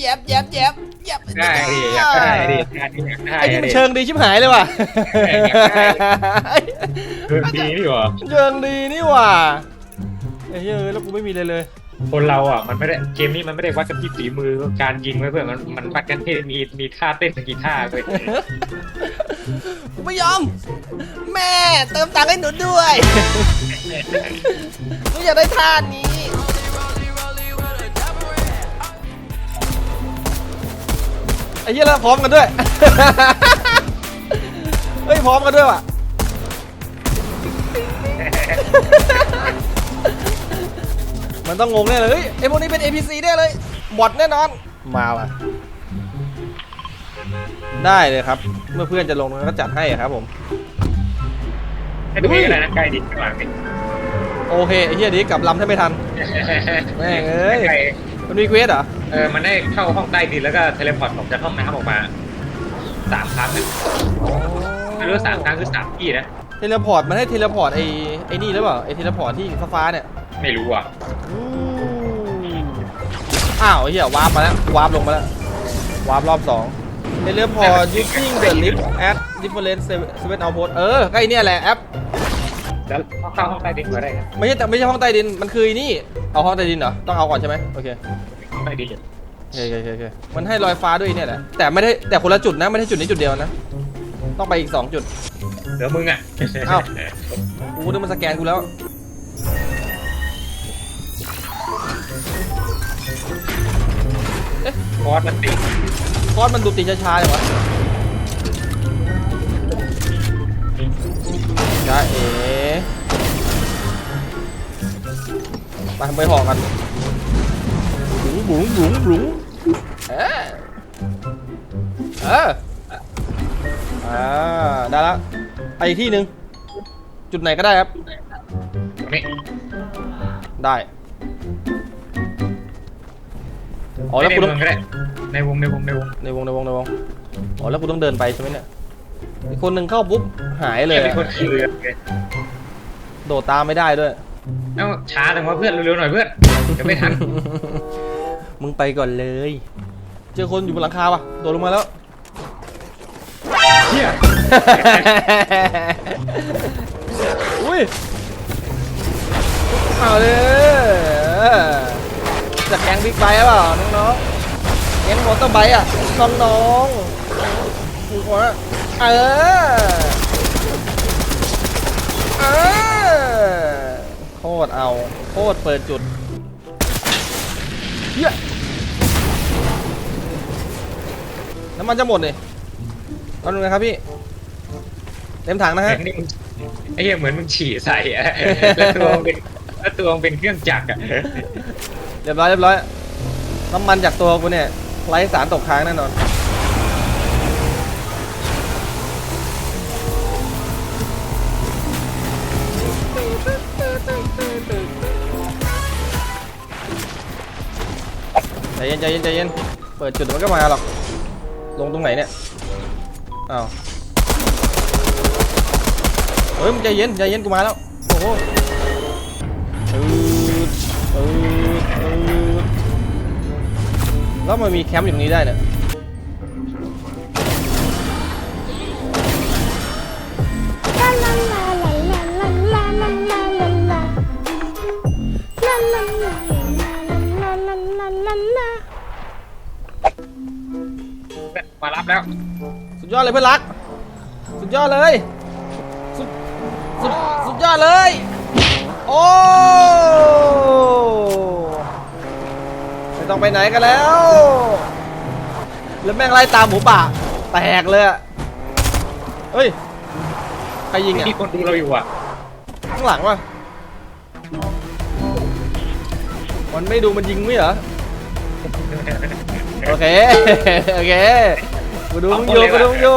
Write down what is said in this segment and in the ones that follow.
แย็บแย็บแย็บแย็บได้ดิอยากได้ดิอยากได้อยากได้ไอ้นี่มันดิเชิงดีชิบหายเลยว่ะเออดีนี่หว่าเชิงดีนี่ว่ะไอ้เฮ้ยแล้วกูไม่มีเลยเลย คนเราอะมันไม่ได้เกมนี้มันไม่ได้วัดกันที่ฝีมือการยิงไว้เพื่อนมันมันวัดกันที่มีมีท่าเต้นกีท่าเลยกูไม่ยอม แม่เติมตังค์ให้หนูด้วยหนูอยากได้ท่านี้ ไอ้เหี้ยแล้วพร้อมกันด้วย เฮ้ยพร้อมกันด้วยว่ะ มันต้องงงแน่เลยเฮ้ยไอ้พวกนี้เป็น APC แน่เลยบอทแน่นอน มาว่ะ ได้เลยครับ เมื่อเพื่อนจะลงก็จัดให้ครับผม ให้ดูนี่ก็ได้นะใกล้ดิข้างหลังนี่โอเคไอ้เหี้ยนี้กลับลำถ้าไม่ทัน แม่งเอ้ย ใกล้ มันมีเควสเหรอ เออมันได้เข้าห้องใต้ดินแล้วก็เทเลพอร์ตออกจากห้องน้ำออกมาสามครั้งนะไม่รู้ว่าสามครั้งคือสามที่นะเทเลพอร์ต มันให้เทเลพอร์ตไอ้ไอ้นี่หรือเปล่า ไอ้เทเลพอร์ตที่ฟ้าๆเนี่ยไม่รู้อะอืมอ้าวไอ้เหี้ยวาร์ปมาแล้ววาร์ปลงมาแล้ววาร์ปรอบสองเทเลพอร์ต using the lift at different seven outpost เออก็ไอ้เนี่ยแหละแอป แล้วเข้าห้องใต้ดินมาได้นะไม่ใช่แต่ไม่ใช่ห้องใต้ดิน มันคือไอ้นี่ เอาห้องใต้ดินเหรอ ต้องเอาก่อนใช่ไหมโอเคห้องใต้ดินโอเคโอเคโอเคมันให้ลอยฟ้าด้วยเนี่ยแหละ แต่ไม่ได้แต่คนละจุดนะ ไม่ได้จุดนี้จุดเดียวนะ ต้องไปอีกสองจุดเหลือมึงอะเอ้า กูนึกมันสแกนกูแล้ว คอร์สมันติดคอสมันดูตีช้าๆเลยวะจ้าเอ๋ ไปไปห่อกันบุ๋งบุ๋งบุ๋งบุ๋งเออเอออ่าได้แล้วไปอีกที่หนึ่งจุดไหนก็ได้ครับตรงนี้ได้อ๋อแล้วในกูต้เมืององก็ได้ในวงในวงในวงในวงในวงในวงอ๋อแล้วกูต้องเดินไปใช่ไหมเนี่ยอีกคนหนึ่งเข้าปุ๊บหายเลยเป็นอะคนขี่เรือไงโดดตามไม่ได้ด้วย เอ้าช้าจังวะเพื่อนเร็วๆหน่อยเพื่อนจะไม่ทันมึงไปก่อนเลย เจอคนอยู่บนหลังคาปะโดดลงมาแล้ว เฮียอุ้ยเอาเลยจากแก๊งบิ๊กไบค์หรือเปล่าน้องๆแก๊งมอเตอร์ไบค์อะน้องๆถูกหัวเออเออโคตรเอาโคตรเปิดจุดเหี้ยน้ำมันจะหมดเลยเอาหนึ่งนะครับพี่ เต็มถังนะฮะไอ้นี่มึงไอ้เหี้ยเหมือนมึงฉี่ใส่อะแล้วตัวมึงเป็นแล้วตัวมึงเป็นเครื่องจักรอะเรียบร้อยเรียบร้อย น้ำมันจากตัวกูเนี่ยไร้สารตกค้างแน่นอน ใจเย็นใจเย็นใจเย็น เปิดจุดมันก็มาหรอก ลงตรงไหนเนี่ย อ้าว เฮ้ยมึงใจเย็นใจเย็นกูมาแล้ว โอ้โหอืดอืดอืดแล้วมันมีแคมป์อยู่ตรงนี้ได้เนี่ย มารับแล้ว สุดยอดเลยเพื่อนรัก สุดยอดเลย สุดสุดสุดยอดเลย โอ้ไม่ต้องไปไหนกันแล้ว แล้วแม่งไล่ตามหมูป่า แตกเลยอะเฮ้ย ใครยิงอะมีคนดูเราอยู่อะ ข้างหลังวะมันไม่ดูมันยิงไม่เหรอ โอเค โอเค กูดูมึงอยู่กูดูมึงอยู่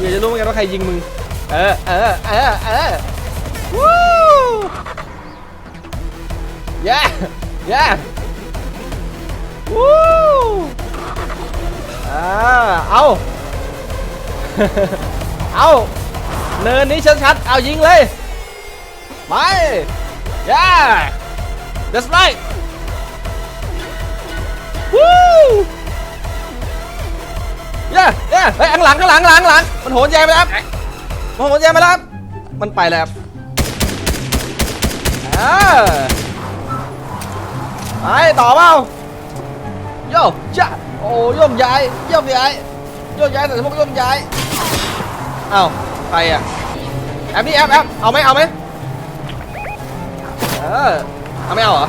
อยากจะรู้เหมือนกันว่าใครยิงมึง เออ เออ เออ เออ วู้ย่าย่าวู้อ่าเอา เอาเนินนี้ชัดๆ เอายิงเลย ไปย่า that's right วู้ เนี่ยเฮ้ยข้างหลังข้างหลังข้างหลังข้างหลัง มันโหนแยงไปแล้วครับมันโหนแยงไปแล้วครับมันไปแล้วครับอ่าไปต่อเปล่าโยกจ้าโอ้โยกย้ายโยกย้ายโยกย้ายแต่พวกโยกย้ายเอ้าใครอะแอปนี่แอปแอปเอาไหมเอาไหมเออเอาไม่เอาเหรอ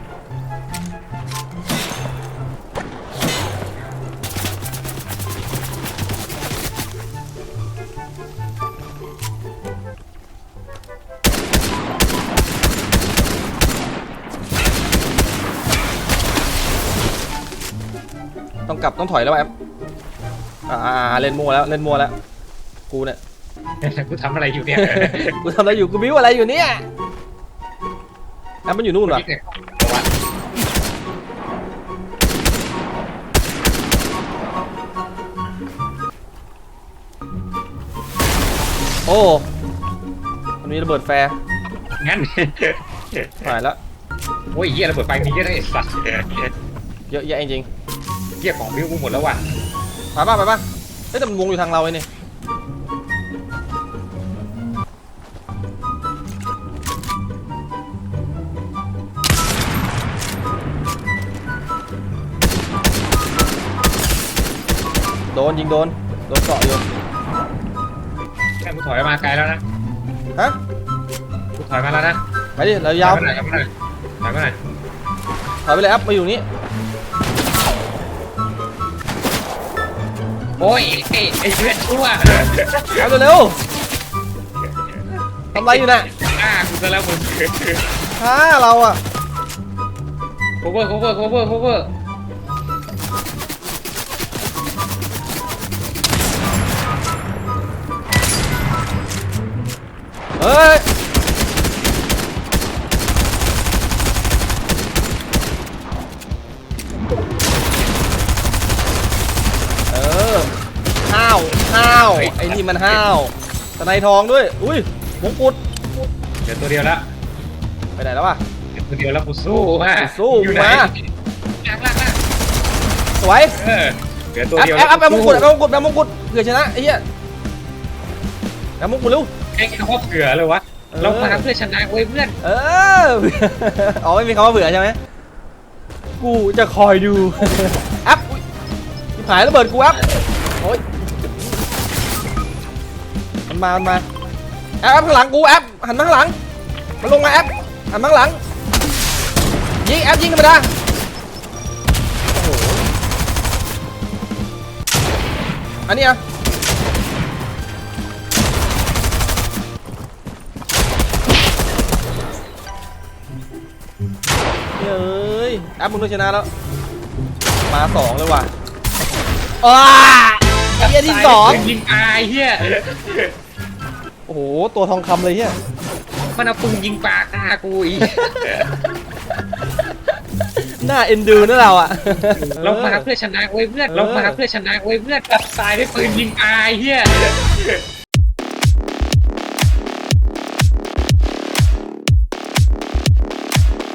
กลับต้องถอยแล้วแอปอ่าอ่าอ่าเล่นมัวแล้วเล่นมัวแล้ว กูเนี่ย กูทำอะไรอยู่เนี่ยกูทำอะไรอยู่กูบิ้วอะไรอยู่เนี่ยแอปมันอยู่นู่นวะโอ้มันมีระเบิดแฟร์งั้นหายแล้วโอ้ยเหี้ยระเบิดไฟมีเยอะเลยไอ้สัสเยอะแยะจริง เหี้ยของบิวกูหมดแล้วว่ะๆไปป่ะไปป่ะเฮ้ยแต่มันวงอยู่ทางเราไอ้นี่โดนยิงโดนโดนเกาะอยู่แค่กูถอยมาไกลแล้วนะฮะกูถอยมาแล้วนะไปดิเรายาวถอยมาหน่อยถอยมาหน่อยถอยมาหน่อยถอยไปเลยครับมาอยู่นี่ โอ้ยไอ้ไอ้เพื่อนชั่วเอาเร็วๆทำไรอยู่น่ะอ่ากูจะแล้วมึงช้าเราอะ cover cover cover cover เฮ้ยเอ ห้าวห้าวไอ้นี่มันห้าวตะไนทองด้วย อุ้ยมงกุฎเดี๋ยวตัวเดียวละไปไหนแล้ววะเดี๋ยวตัวเดียวแล้วกูสู้มากูสู้อยู่ไหนมาล่างล่างล่างสวยเออเดี๋ยวตัวแอปเดียวแอปแอปแอปมงกุฎแอปมงกุฎแอปมงกุฎเผื่อชนะไอ้เหี้ยแอปมงกุฎเร็วไอ้คำว่าเผื่อเลยวะเออเรามาเพื่อชนะเว้ยเพื่อนเอออ๋อไม่มีคำว่าเบื่อใช่ไหมกูจะคอยดูแอปอุ๊ยชิบหายระเบิดกูแอปโอ๊ย มา มันมาแอปข้างหลังกูแอปหันมาข้างหลัง มันลงมาแอปหันมาข้างหลัง ยิงแอปยิงธรรมดาโอ้โหอันนี้อะเฮ้ยแอปมึงต้องชนะแล้ว มาสองเลยว่ะอ้าไอ้เหี้ยที่สอง ยิงอายเฮีย อ้โห ตัวทองคำเลยเฮียมันเอาปืนยิงปากหน้ากูอีกหน้าเอ็นดูนะเราอะเรามาเพื่อชนะเว้ยเพื่อนเรามาเพื่อชนะเว้ยเพื่อนตายด้วยปืนยิงอายเฮีย